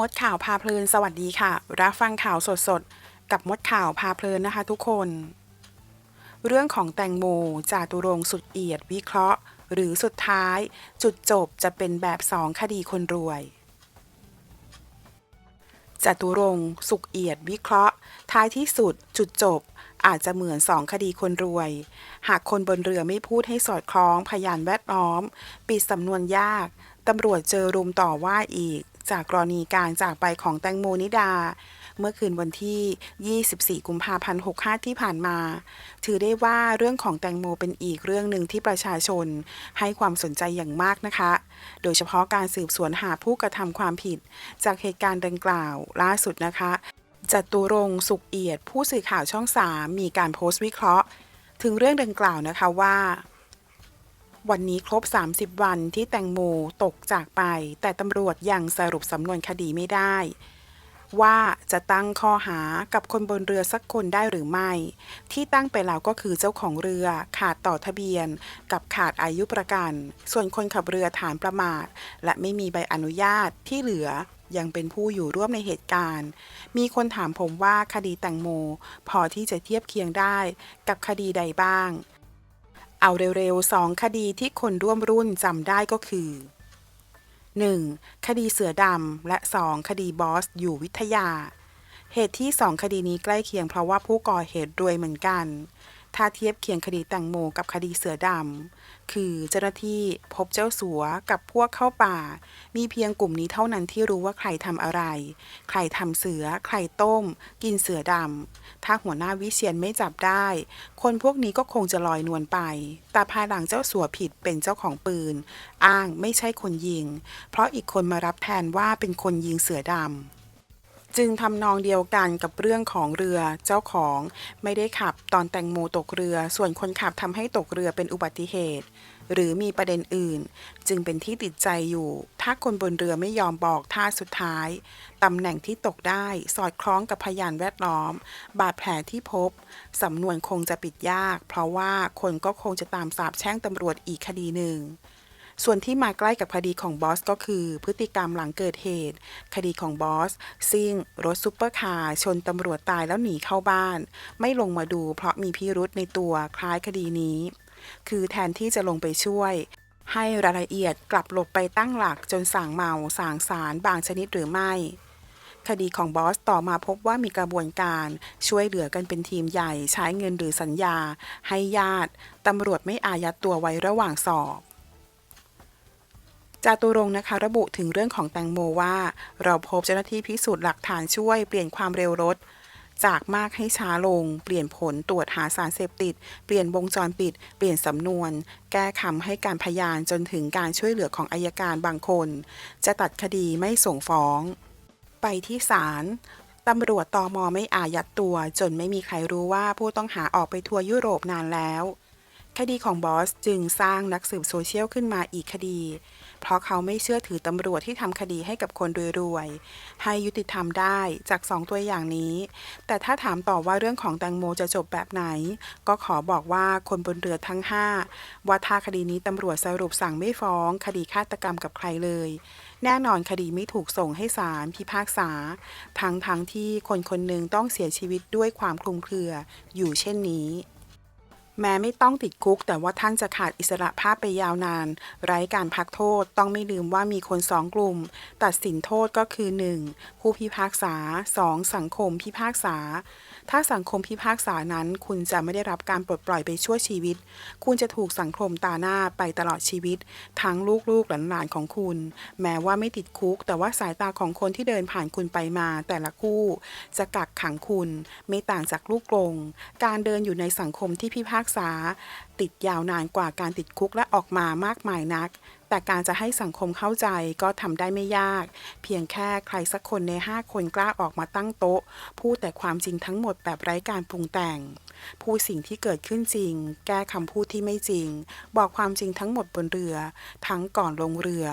มดข่าวพาเพลินสวัสดีค่ะ รับฟังข่าวสดๆ กับมดข่าวพาเพลินนะคะทุกคน เรื่องของแตงโมจาตุรงสุดเอียดวิเคราะห์ หรือสุดท้าย จุดจบจะเป็นแบบสองคดีคนรวยจตุรงสุขเอียดวิเคราะห์ ท้ายที่สุด จุดจบ อาจจะเหมือนสองคดีคนรวย หากคนบนเรือไม่พูดให้สอดคล้องพยานแวดล้อม ปิดสำนวนยากตำรวจเจอรุมต่อว่าอีก จากกรณีการจากไปของแตงโมนิดา เมื่อคืนวันที่ 24 กุมภาพันธ์ 65 ที่ผ่านมา ถือได้ว่าเรื่องของแตงโมเป็นอีกเรื่องหนึ่งที่ประชาชนให้ความสนใจอย่างมากนะคะ โดยเฉพาะการสืบสวนหาผู้กระทำความผิด จากเหตุการณ์ดังกล่าวล่าสุดนะคะจตุรงสุขเอียด ผู้สื่อข่าวช่อง3มีการโพสต์วิเคราะห์ ถึงเรื่องดังกล่าวนะคะว่า วันนี้ครบ 30 วันที่แตงโมตกจากไป แต่ตำรวจยังสรุปสำนวนคดีไม่ได้ ว่าจะตั้งข้อหากับคนบนเรือสักคนได้หรือไม่ ที่ตั้งไปแล้วก็คือเจ้าของเรือขาดต่อทะเบียน กับขาดอายุประกัน ส่วนคนขับเรือฐานประมาท และไม่มีใบอนุญาตที่เหลือยังเป็นผู้อยู่ร่วมในเหตุการณ์ มีคนถามผมว่าคดีแตงโม พอที่จะเทียบเคียงได้กับคดีใดบ้าง เอาเร็วๆสองคดีที่คนร่วมรุ่นจำได้ก็คือ 1. คดีเสือดำและ 2. คดีบอสอยู่วิทยา เหตุที่ 2 คดีนี้ใกล้เคียงเพราะว่าผู้ก่อเหตุรวยเหมือนกัน ถ้าเทียบเคียงคดีแตงโมกับคดีเสือดำ คือเจ้าหน้าที่พบเจ้าสัวกับพวกเข้าป่า มีเพียงกลุ่มนี้เท่านั้นที่รู้ว่าใครทำอะไร ใครทำเสือ ใครต้ม กินเสือดำ ถ้าหัวหน้าวิเชียนไม่จับได้ คนพวกนี้ก็คงจะลอยนวลไป แต่ภายหลังเจ้าสัวผิดเป็นเจ้าของปืน อ้างไม่ใช่คนยิง เพราะอีกคนมารับแทนว่าเป็นคนยิงเสือดำ จึงทำนองเดียวกันกับเรื่องของเรือเจ้าของไม่ได้ขับตอนแตงโมตกเรือ ส่วนคนขับทำให้ตกเรือเป็นอุบัติเหตุ หรือมีประเด็นอื่น จึงเป็นที่ติดใจอยู่ ถ้าคนบนเรือไม่ยอมบอกท่าสุดท้ายตำแหน่งที่ตกได้สอดคล้องกับพยานแวดล้อม บาดแผลที่พบสำนวนคงจะปิดยาก เพราะว่าคนก็คงจะตามสาบแช่งตำรวจอีกคดีหนึ่ง ส่วนที่มาใกล้กับคดีของบอสก็คือพฤติกรรมหลังเกิดเหตุ คดีของบอสซิ่ง รถซุปเปอร์คาร์ชนตำรวจตายแล้วหนีเข้าบ้าน ไม่ลงมาดูเพราะมีพิรุษในตัวคล้ายคดีนี้ คือแทนที่จะลงไปช่วย ให้รายละเอียดกลับหลบไปตั้งหลักจนสั่งเมาสั่งสารบางชนิดหรือไม่คดีของบอสต่อมาพบว่ามีกระบวนการช่วยเหลือกันเป็นทีมใหญ่ใช้เงินหรือสัญญา ให้ญาติ ตำรวจไม่อายัดตัวไว้ระหว่างสอบ จาตุรงค์นะคะระบุถึงเรื่องของแตงโมว่า เราพบเจ้าหน้าที่พิสูจน์หลักฐานช่วยเปลี่ยนความเร็วรถ จากมากให้ช้าลง เปลี่ยนผลตรวจหาสารเสพติด เปลี่ยนวงจรปิด เปลี่ยนสำนวน แก้คำให้การพยานจนถึงการช่วยเหลือของอายการบางคน จะตัดคดีไม่ส่งฟ้อง ไปที่ศาลตำรวจตอมอไม่อายัดตัว จนไม่มีใครรู้ว่าผู้ต้องหาออกไปทัวร์ยุโรปนานแล้ว คดีของบอสจึงสร้างนักสืบโซเชียลขึ้นมาอีกคดี เพราะเขาไม่เชื่อถือตำรวจที่ทำคดีให้กับคนรวยๆ ให้ยุติธรรมได้จากสองตัวอย่างนี้ แต่ถ้าถามต่อว่าเรื่องของแตงโมจะจบแบบไหน ก็ขอบอกว่าคนบนเรือทั้ง 5 ว่าถ้าคดีนี้ตำรวจสรุปสั่งไม่ฟ้อง คดีฆาตกรรมกับใครเลย แน่นอนคดีไม่ถูกส่งให้ศาลพิพากษา ทั้งทั้งๆที่คนคนหนึ่งต้องเสียชีวิตด้วยความคลุมเครืออยู่เช่นนี้ แม้ไม่ต้องติดคุก แต่ว่าท่านจะขาดอิสระภาพไปยาวนาน ไร้การพักโทษต้องไม่ลืมว่ามีคนสองกลุ่ม ตัดสินโทษก็คือ 1. ผู้พิพากษา 2. สังคมพิพากษา ถ้าสังคมพิพากษานั้น คุณจะไม่ได้รับการปลดปล่อยไปชั่วชีวิต คุณจะถูกสังคมตาหน้าไปตลอดชีวิต ทั้งลูกๆหลานๆของคุณ แม้ว่าไม่ติดคุก แต่ว่าสายตาของคนที่เดินผ่านคุณไปมา แต่ละคู่ จะกักขังคุณ ไม่ต่างจากลูกกรงการเดินอยู่ในสังคมที่พิพากษา ติดยาวนานกว่าการติดคุกและออกมามากมายนัก แต่การจะให้สังคมเข้าใจก็ทำได้ไม่ยาก เพียงแค่ใครสักคนใน 5 คนกล้าออกมาตั้งโต๊ะ พูดแต่ความจริงทั้งหมดแบบไร้การปรุงแต่ง พูดสิ่งที่เกิดขึ้นจริง แก้คำพูดที่ไม่จริง บอกความจริงทั้งหมดบนเรือ ทั้งก่อนลงเรือ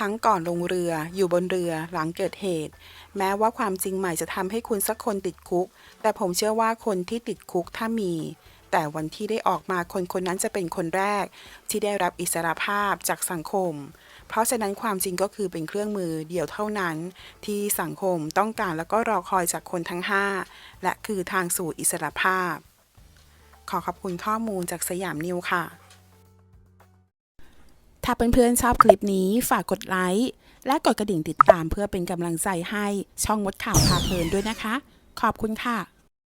ทั้งก่อนลงเรืออยู่บนเรือหลังเกิดเหตุ แม้ว่าความจริงใหม่จะทำให้คุณสักคนติดคุก แต่ผมเชื่อว่าคนที่ติดคุกถ้ามี แต่วันที่ได้ออกมาคนคนนั้นจะเป็นคนแรก ที่ได้รับอิสรภาพจากสังคม เพราะฉะนั้นความจริงก็คือเป็นเครื่องมือเดียวเท่านั้น ที่สังคมต้องการแล้วก็รอคอยจากคนทั้ง 5 และคือทางสู่อิสรภาพ ขอขอบคุณข้อมูลจากสยามนิวค่ะ ถ้าเพื่อนๆชอบคลิปนี้ฝากกดไลค์และกดกระดิ่งติดตามเพื่อเป็นกำลังใจให้ช่องมดข่าวพาเพลินด้วยนะคะ ขอบคุณค่ะ